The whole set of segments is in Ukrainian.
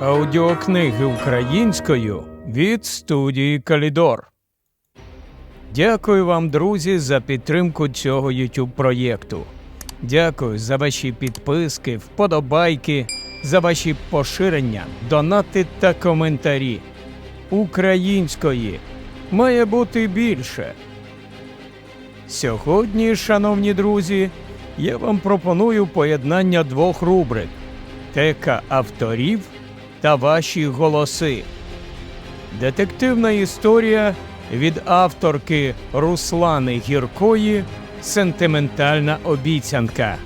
Аудіокниги українською від студії Калідор. Дякую вам, друзі, за підтримку цього YouTube проєкту. Дякую за ваші підписки, вподобайки, за ваші поширення, донати та коментарі. Української має бути більше. Сьогодні, шановні друзі, я вам пропоную поєднання двох рубрик тека авторів та ваші голоси. Детективна історія від авторки Руслани Гіркої Сентиментальна обіцянка.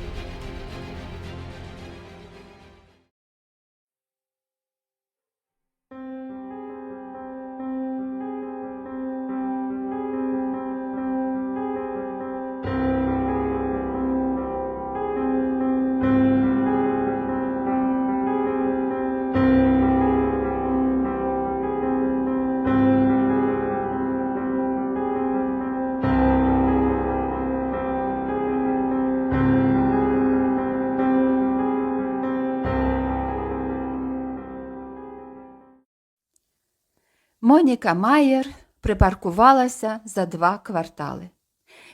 Моніка Майер припаркувалася за два квартали.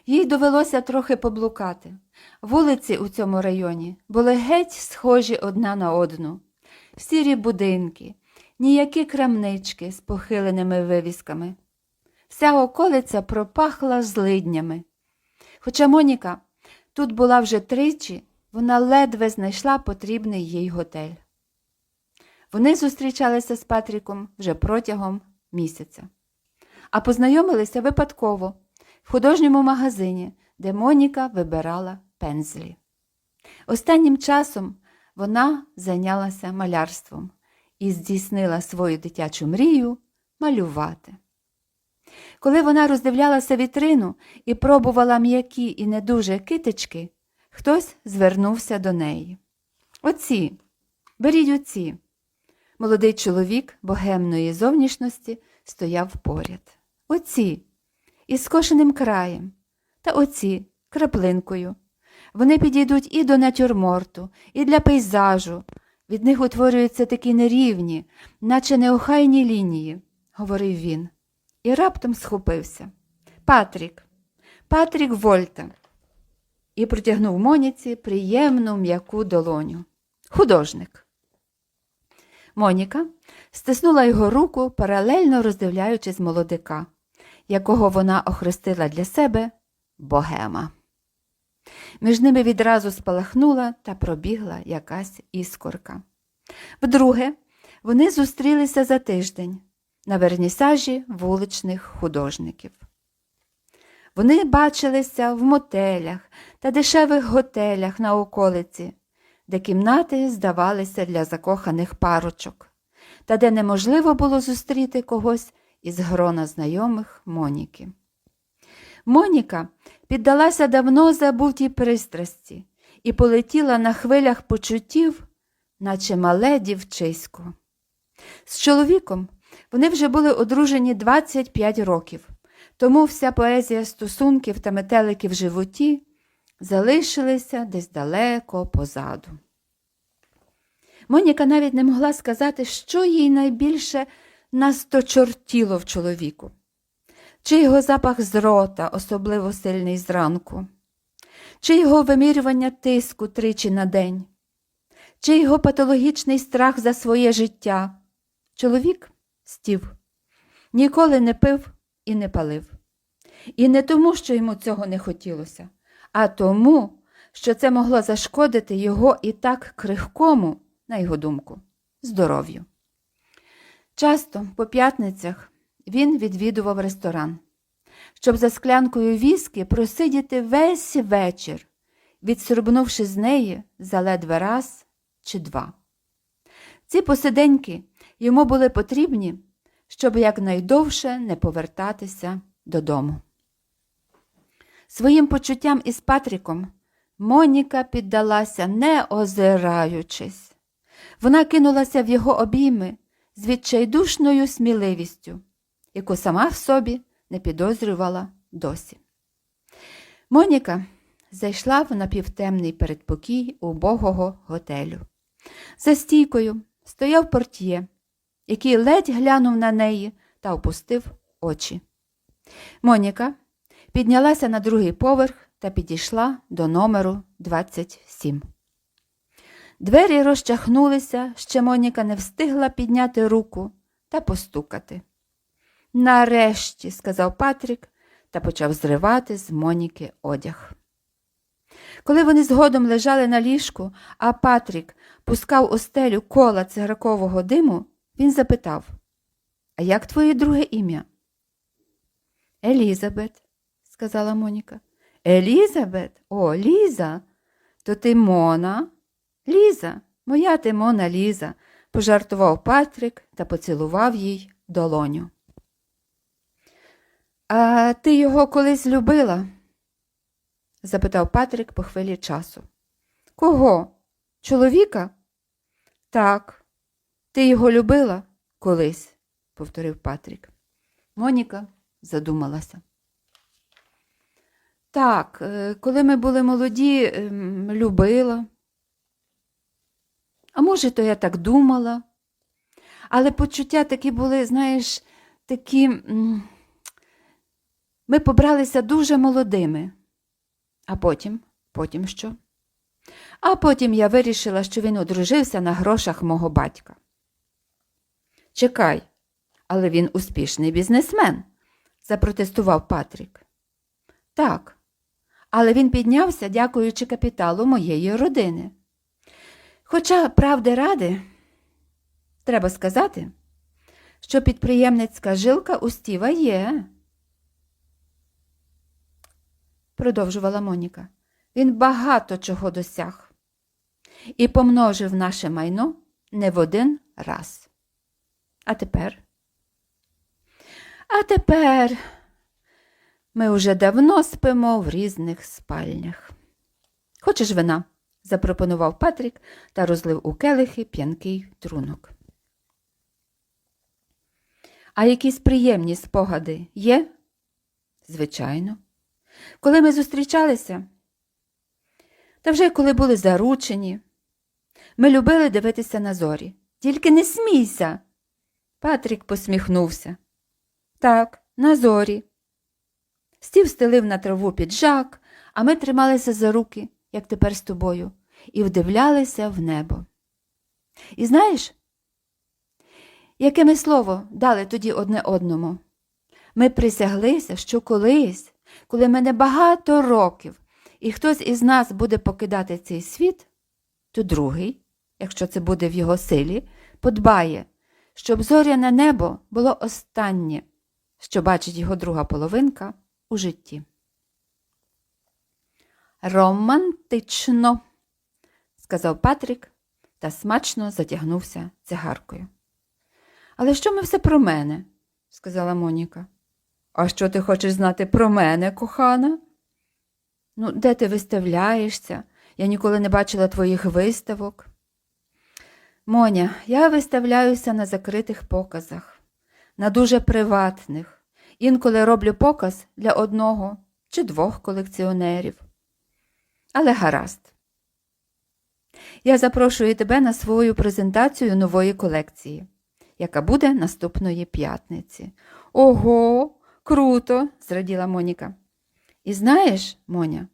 Їй довелося трохи поблукати. Вулиці у цьому районі були геть схожі одна на одну. Сірі будинки, ніякі крамнички з похиленими вивісками. Вся околиця пропахла злиднями. Хоча Моніка тут була вже тричі, вона ледве знайшла потрібний їй готель. Вони зустрічалися з Патріком вже протягом місяця, а познайомилися випадково в художньому магазині, де Моніка вибирала пензлі. Останнім часом вона зайнялася малярством і здійснила свою дитячу мрію малювати. Коли вона роздивлялася вітрину і пробувала м'які і не дуже китички, хтось звернувся до неї. Оці, беріть оці. Молодий чоловік богемної зовнішності стояв поряд. Оці із скошеним краєм, та оці краплинкою. Вони підійдуть і до натюрморту, і для пейзажу. Від них утворюються такі нерівні, наче неохайні лінії, говорив він, і раптом схопився. Патрік, Патрік Вольта. І протягнув Моніці приємну м'яку долоню. Художник. Моніка стиснула його руку, паралельно роздивляючись молодика, якого вона охрестила для себе богема. Між ними відразу спалахнула та пробігла якась іскорка. Вдруге, вони зустрілися за тиждень на вернісажі вуличних художників. Вони бачилися в мотелях та дешевих готелях на околиці, де кімнати здавалися для закоханих парочок, та де неможливо було зустріти когось із грона знайомих Моніки. Моніка піддалася давно забутій пристрасті і полетіла на хвилях почуттів, наче мале дівчисько. З чоловіком вони вже були одружені 25 років, тому вся поезія стосунків та метелики в животі залишилися десь далеко позаду. Моніка навіть не могла сказати, що їй найбільше насточортіло в чоловіку, чи його запах з рота, особливо сильний зранку, чи його вимірювання тиску тричі на день, чи його патологічний страх за своє життя. Чоловік стів, ніколи не пив і не палив. І не тому, що йому цього не хотілося, а тому, що це могло зашкодити його і так крихкому, на його думку, здоров'ю. Часто по п'ятницях він відвідував ресторан, щоб за склянкою віскі просидіти весь вечір, відсорбнувши з неї заледве раз чи два. Ці посиденьки йому були потрібні, щоб якнайдовше не повертатися додому. Своїм почуттям із Патріком Моніка піддалася, не озираючись. Вона кинулася в його обійми з відчайдушною сміливістю, яку сама в собі не підозрювала досі. Моніка зайшла в напівтемний передпокій убогого готелю. За стійкою стояв портьє, який ледь глянув на неї та опустив очі. Моніка піднялася на другий поверх та підійшла до номеру 27. Двері розчахнулися, ще Моніка не встигла підняти руку та постукати. Нарешті, сказав Патрік та почав зривати з Моніки одяг. Коли вони згодом лежали на ліжку, а Патрік пускав у стелю кола цигаркового диму, він запитав А як твоє друге ім'я? Елізабет, сказала Моніка. Елізабет? О, Ліза. То ти Мона? Ліза, моя ти Мона Ліза, пожартував Патрік та поцілував їй долоню. А ти його колись любила? запитав Патрік по хвилі часу. Кого? Чоловіка? Так. Ти його любила колись, повторив Патрік. Моніка задумалася. Так, е, коли ми були молоді, ем, любила. А може, то я так думала. Але почуття такі були, знаєш, такі. Ми побралися дуже молодими. А потім, потім що? А потім я вирішила, що він одружився на грошах мого батька. Чекай, але він успішний бізнесмен, запротестував Патрік. Так, але він піднявся, дякуючи капіталу моєї родини. Хоча, правди ради, треба сказати, що підприємницька жилка у Стіва є. Продовжувала Моніка. Він багато чого досяг і помножив наше майно не в один раз. А тепер? А тепер ми уже давно спимо в різних спальнях. Хочеш вина? запропонував Патрік та розлив у келихи п'янкий трунок. А якісь приємні спогади є? Звичайно. Коли ми зустрічалися, та вже коли були заручені, ми любили дивитися на зорі. Тільки не смійся. Патрік посміхнувся. Так, на зорі. Стів стелив на траву піджак, а ми трималися за руки, як тепер з тобою, і вдивлялися в небо. І знаєш, яке ми слово дали тоді одне одному? Ми присяглися, що колись, коли мене багато років, і хтось із нас буде покидати цей світ, то другий, якщо це буде в його силі, подбає, щоб зоряне небо було останнє, що бачить його друга половинка у житті. Романтично, сказав Патрік та смачно затягнувся цигаркою. Але що ми все про мене? сказала Моніка. А що ти хочеш знати про мене, кохана? Ну, де ти виставляєшся? Я ніколи не бачила твоїх виставок. Моня, я виставляюся на закритих показах, на дуже приватних. Інколи роблю показ для одного чи двох колекціонерів. Але гаразд. Я запрошую тебе на свою презентацію нової колекції, яка буде наступної п'ятниці. Ого, круто! зраділа Моніка. І знаєш, Моня,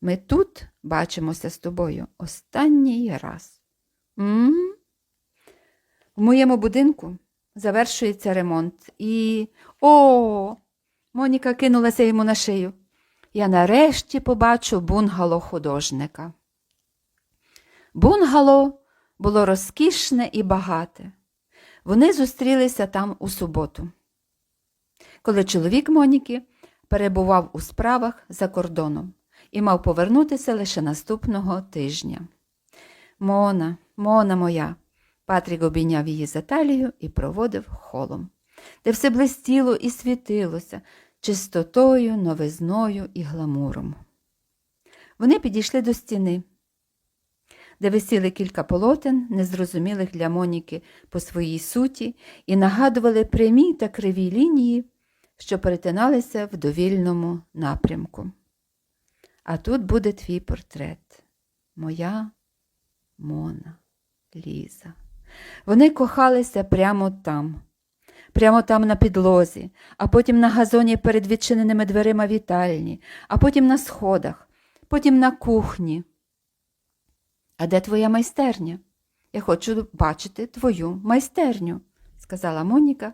ми тут бачимося з тобою останній раз. М? В моєму будинку завершується ремонт і. О! Моніка кинулася йому на шию. Я нарешті побачу бунгало художника. Бунгало було розкішне і багате. Вони зустрілися там у суботу. Коли чоловік Моніки перебував у справах за кордоном і мав повернутися лише наступного тижня. Мона, Мона моя, Патрік обійняв її за талію і проводив холом, де все блистіло і світилося чистотою, новизною і гламуром. Вони підійшли до стіни, де висіли кілька полотен, незрозумілих для Моніки по своїй суті, і нагадували прямі та криві лінії, що перетиналися в довільному напрямку. А тут буде твій портрет, моя Мона Ліза. Вони кохалися прямо там, прямо там на підлозі, а потім на газоні перед відчиненими дверима вітальні, а потім на сходах, потім на кухні. А де твоя майстерня? Я хочу бачити твою майстерню, сказала Моніка,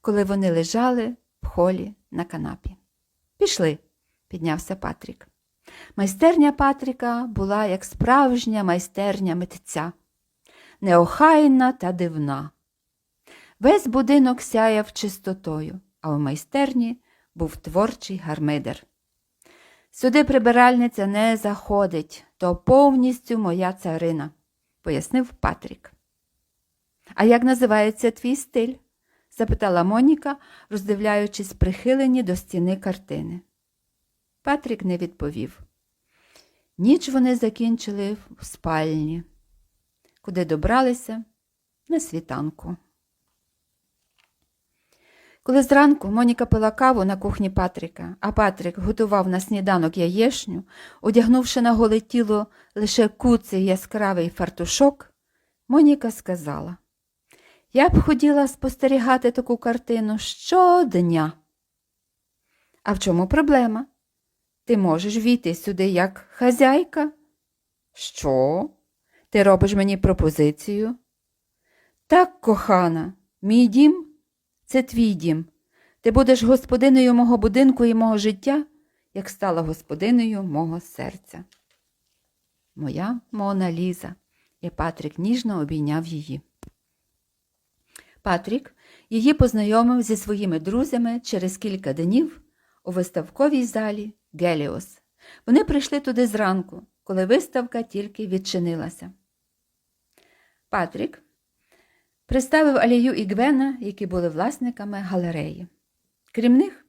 коли вони лежали в холі на канапі. Пішли, піднявся Патрік. Майстерня Патріка була як справжня майстерня митця, неохайна та дивна. Весь будинок сяяв чистотою, а у майстерні був творчий гармидер. Сюди прибиральниця не заходить, то повністю моя царина, пояснив Патрік. А як називається твій стиль? запитала Моніка, роздивляючись прихилені до стіни картини. Патрік не відповів. Ніч вони закінчили в спальні, куди добралися на світанку. Коли зранку Моніка пила каву на кухні Патріка, а Патрік готував на сніданок яєшню, одягнувши на голе тіло лише куций яскравий фартушок, Моніка сказала Я б хотіла спостерігати таку картину щодня. А в чому проблема? Ти можеш війти сюди як хазяйка? Що? Ти робиш мені пропозицію? Так, кохана, мій дім це твій дім. Ти будеш господинею мого будинку і мого життя, як стала господинею мого серця. Моя Мона Ліза, і Патрік ніжно обійняв її. Патрік її познайомив зі своїми друзями через кілька днів у виставковій залі Геліос. Вони прийшли туди зранку, коли виставка тільки відчинилася. Патрік представив Алію і Гвена, які були власниками галереї. Крім них,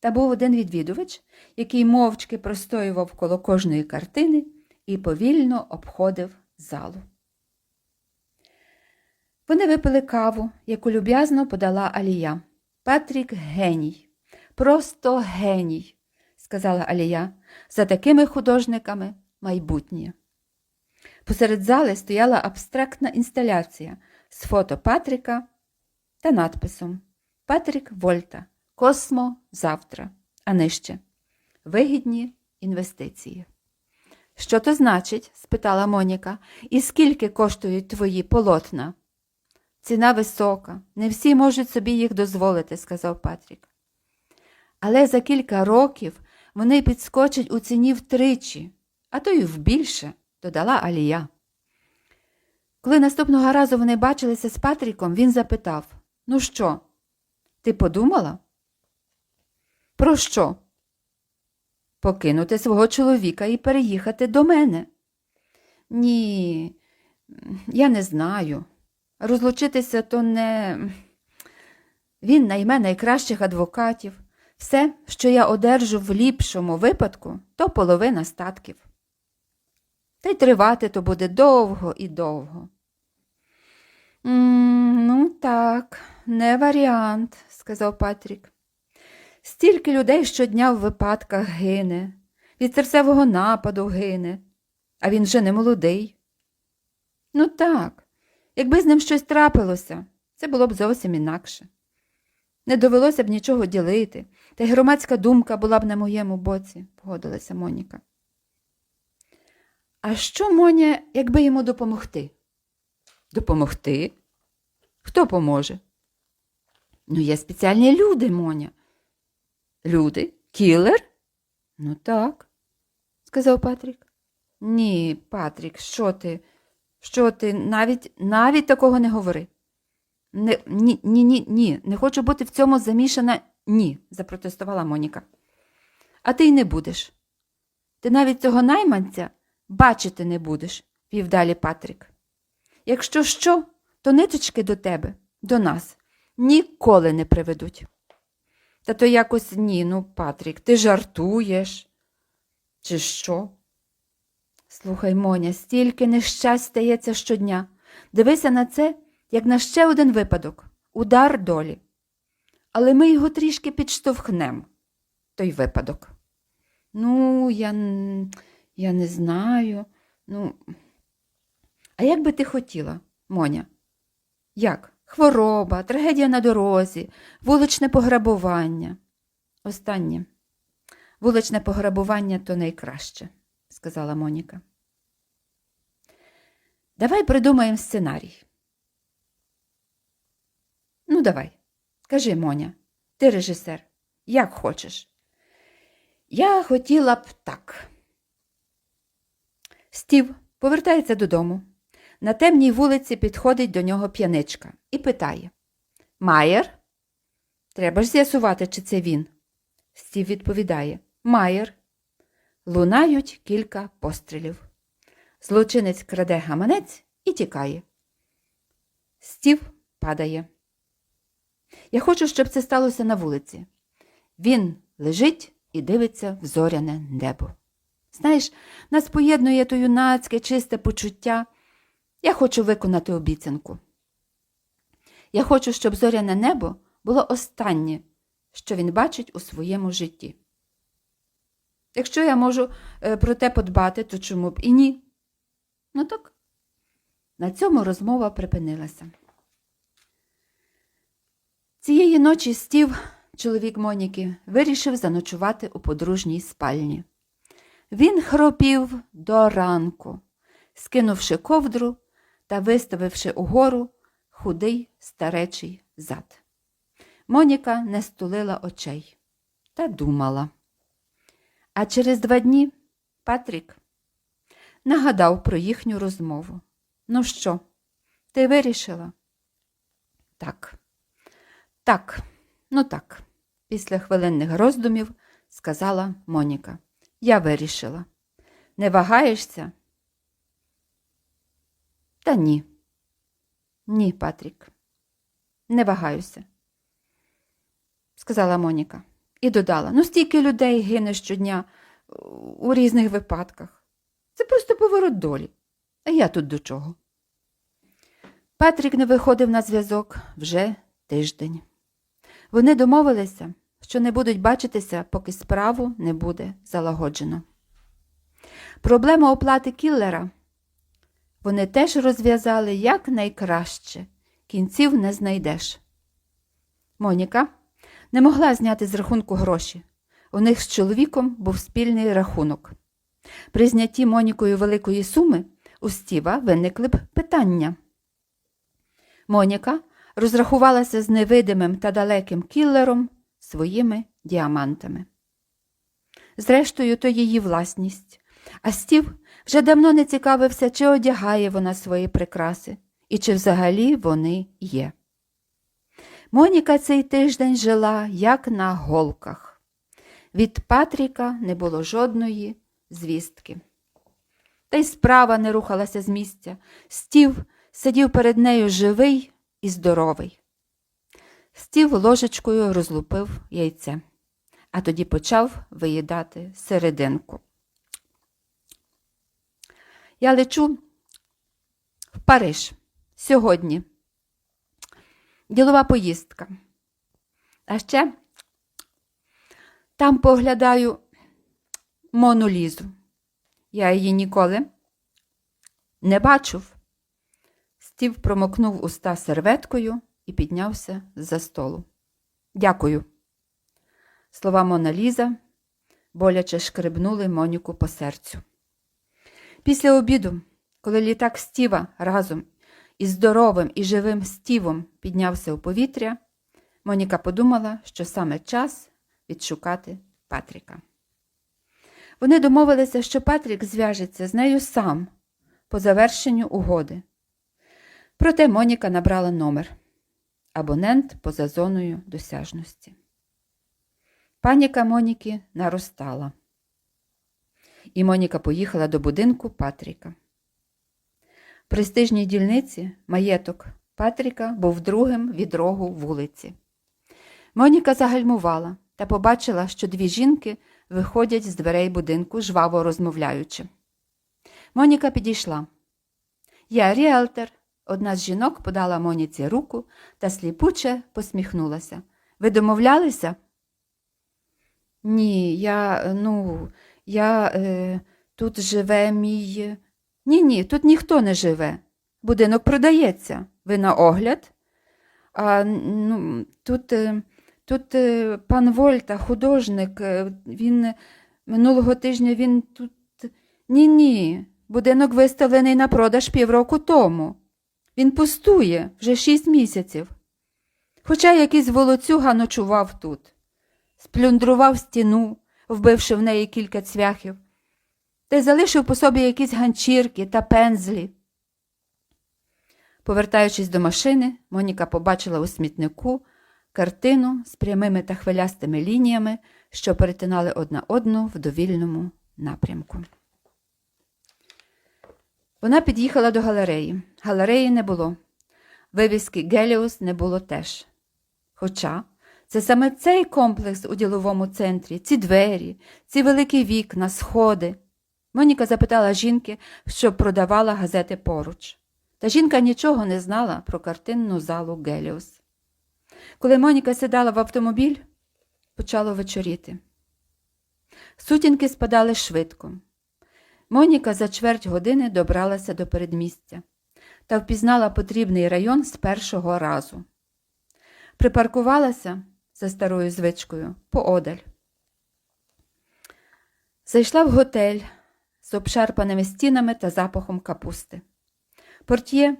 та був один відвідувач, який мовчки простоював коло кожної картини і повільно обходив залу. Вони випили каву, яку люб'язно подала Алія. Патрік геній, просто геній, сказала Алія. За такими художниками майбутнє. Посеред зали стояла абстрактна інсталяція з фото Патріка та надписом Патрік Вольта. Космо завтра, а нижче Вигідні інвестиції. Що то значить? спитала Моніка. І скільки коштують твої полотна? Ціна висока, не всі можуть собі їх дозволити, сказав Патрік. Але за кілька років вони підскочать у ціні втричі, а то й вбільше, додала Алія. Коли наступного разу вони бачилися з Патріком, він запитав Ну що, ти подумала? Про що? Покинути свого чоловіка і переїхати до мене. Ні, я не знаю. Розлучитися то не. Він найме найкращих адвокатів. Все, що я одержу в ліпшому випадку, то половина статків. Та й тривати то буде довго і довго. «М, ну, так, не варіант, сказав Патрік. Стільки людей щодня в випадках гине, від серцевого нападу гине, а він вже не молодий. Ну так, якби з ним щось трапилося, це було б зовсім інакше. Не довелося б нічого ділити, та й громадська думка була б на моєму боці, погодилася Моніка. А що, Моня, якби йому допомогти? Допомогти? Хто поможе? Ну, є спеціальні люди, Моня. Люди? Кілер? Ну так, сказав Патрік. Ні, Патрік, що ти? Що ти? Навіть навіть такого не говори. Не, ні, ні, ні, ні, не хочу бути в цьому замішана. Ні, запротестувала Моніка. А ти й не будеш. Ти навіть цього найманця бачити не будеш, вів далі Патрік. Якщо що, то ниточки до тебе, до нас, ніколи не приведуть. Та то якось ні, ну, Патрік, ти жартуєш. Чи що? Слухай, Моня, стільки нещасть стається щодня. Дивися на це, як на ще один випадок удар долі. Але ми його трішки підштовхнемо, той випадок. Ну, я, я не знаю. Ну, а як би ти хотіла, Моня? Як? Хвороба, трагедія на дорозі, вуличне пограбування. Останнє. Вуличне пограбування то найкраще, сказала Моніка. Давай придумаємо сценарій. Ну, давай. Кажи, Моня, ти режисер, як хочеш. Я хотіла б так. Стів повертається додому. На темній вулиці підходить до нього п'яничка і питає Майер? Треба ж з'ясувати, чи це він. Стів відповідає Майер. Лунають кілька пострілів. Злочинець краде гаманець і тікає. Стів падає. Я хочу, щоб це сталося на вулиці. Він лежить і дивиться в зоряне небо. Знаєш, нас поєднує то юнацьке, чисте почуття. Я хочу виконати обіцянку. Я хочу, щоб зоряне небо було останнє, що він бачить у своєму житті. Якщо я можу е, про те подбати, то чому б і ні? Ну так. На цьому розмова припинилася. Цієї ночі стів, чоловік Моніки, вирішив заночувати у подружній спальні. Він хропів до ранку, скинувши ковдру та виставивши угору худий старечий зад. Моніка не стулила очей та думала. А через два дні Патрік нагадав про їхню розмову. Ну що, ти вирішила? Так, так, ну так, після хвилинних роздумів сказала Моніка. Я вирішила. Не вагаєшся? Та ні. Ні, Патрік, не вагаюся, сказала Моніка і додала: ну, стільки людей гине щодня у різних випадках. Це просто поворот долі. А я тут до чого? Патрік не виходив на зв'язок вже тиждень. Вони домовилися, що не будуть бачитися, поки справу не буде залагоджено. Проблему оплати кіллера вони теж розв'язали якнайкраще. Кінців не знайдеш. Моніка не могла зняти з рахунку гроші. У них з чоловіком був спільний рахунок. При знятті Монікою великої суми у Стіва виникли б питання. Моніка розрахувалася з невидимим та далеким кіллером своїми діамантами. Зрештою, то її власність, а Стів вже давно не цікавився, чи одягає вона свої прикраси і чи взагалі вони є. Моніка цей тиждень жила як на голках. Від Патріка не було жодної звістки. Та й справа не рухалася з місця. Стів сидів перед нею живий і здоровий. Стів ложечкою розлупив яйце, а тоді почав виїдати серединку. Я лечу в Париж сьогодні. Ділова поїздка. А ще там поглядаю Мону Лізу. Я її ніколи не бачив. Стів промокнув уста серветкою і піднявся з-за столу. Дякую. Слова Мона Ліза боляче шкребнули Моніку по серцю. Після обіду, коли літак Стіва разом із здоровим і живим Стівом піднявся у повітря, Моніка подумала, що саме час відшукати Патріка. Вони домовилися, що Патрік зв'яжеться з нею сам по завершенню угоди. Проте Моніка набрала номер абонент поза зоною досяжності. Паніка Моніки наростала і Моніка поїхала до будинку Патріка. В престижній дільниці маєток Патріка був другим від рогу вулиці. Моніка загальмувала та побачила, що дві жінки виходять з дверей будинку, жваво розмовляючи. Моніка підійшла. Я ріелтер. Одна з жінок подала Моніці руку та сліпуче посміхнулася. Ви домовлялися? Ні, я, ну, я е, тут живе мій. Ні, ні, тут ніхто не живе. Будинок продається. Ви на огляд? А, ну, тут, е, тут е, пан Вольта, художник, е, він е, минулого тижня він тут. Ні, ні. Будинок виставлений на продаж півроку тому. Він пустує вже шість місяців. Хоча якийсь волоцюга ночував тут, сплюндрував стіну, вбивши в неї кілька цвяхів, та й залишив по собі якісь ганчірки та пензлі. Повертаючись до машини, Моніка побачила у смітнику картину з прямими та хвилястими лініями, що перетинали одна одну в довільному напрямку. Вона під'їхала до галереї. Галереї не було. Вивіски Геліус не було теж. Хоча це саме цей комплекс у діловому центрі, ці двері, ці великі вікна, сходи. Моніка запитала жінки, що продавала газети поруч. Та жінка нічого не знала про картинну залу Геліус. Коли Моніка сідала в автомобіль, почало вечоріти. Сутінки спадали швидко. Моніка за чверть години добралася до передмістя та впізнала потрібний район з першого разу. Припаркувалася за старою звичкою поодаль. Зайшла в готель з обшарпаними стінами та запахом капусти. Портьє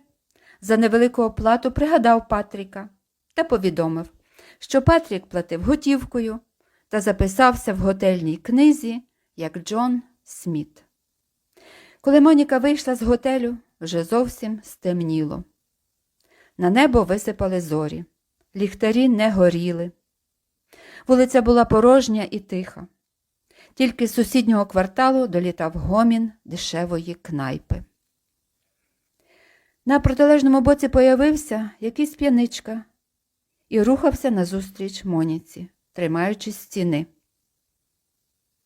за невелику оплату пригадав Патріка та повідомив, що Патрік платив готівкою та записався в готельній книзі як Джон Сміт. Коли Моніка вийшла з готелю, вже зовсім стемніло. На небо висипали зорі, ліхтарі не горіли. Вулиця була порожня і тиха. Тільки з сусіднього кварталу долітав гомін дешевої кнайпи. На протилежному боці появився якийсь п'яничка і рухався назустріч Моніці, тримаючись стіни.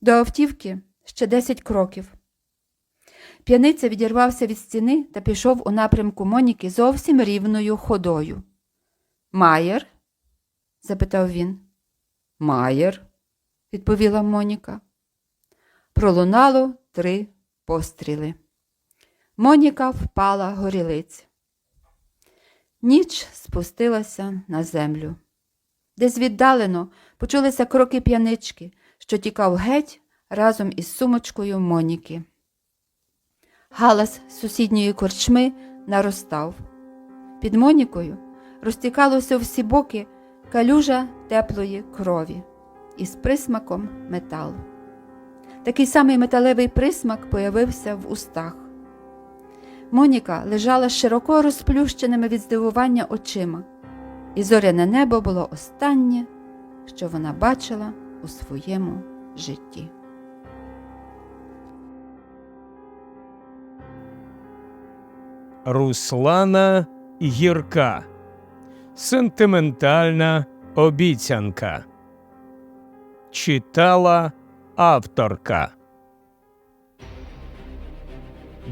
До автівки ще десять кроків. П'яниця відірвався від стіни та пішов у напрямку Моніки зовсім рівною ходою. Маєр? запитав він. Маєр, відповіла Моніка. Пролунало три постріли. Моніка впала горілиць. Ніч спустилася на землю. Десь віддалено почулися кроки п'янички, що тікав геть разом із сумочкою Моніки. Галас сусідньої корчми наростав. Під Монікою розтікалося всі боки калюжа теплої крові із присмаком металу. Такий самий металевий присмак появився в устах. Моніка лежала широко розплющеними від здивування очима, і зоряне небо було останнє, що вона бачила у своєму житті. Руслана Гірка. Сентиментальна обіцянка. Читала авторка.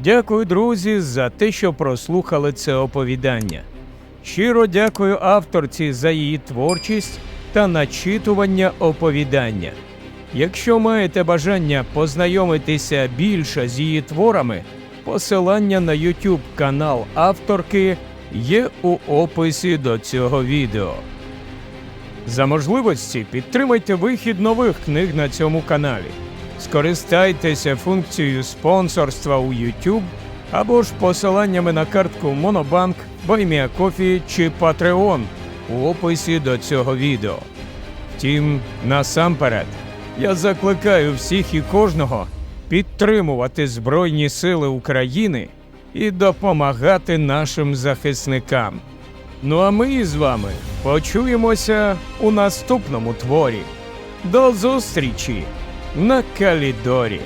Дякую, друзі, за те, що прослухали це оповідання. Щиро дякую авторці за її творчість та начитування оповідання. Якщо маєте бажання познайомитися більше з її творами, посилання на YouTube канал авторки є у описі до цього відео. За можливості підтримайте вихід нових книг на цьому каналі. Скористайтеся функцією спонсорства у YouTube або ж посиланнями на картку Monobank, BuyMeACoffee чи Patreon у описі до цього відео. Втім, насамперед, я закликаю всіх і кожного підтримувати Збройні Сили України і допомагати нашим захисникам. Ну а ми з вами почуємося у наступному творі. До зустрічі на Калідорі!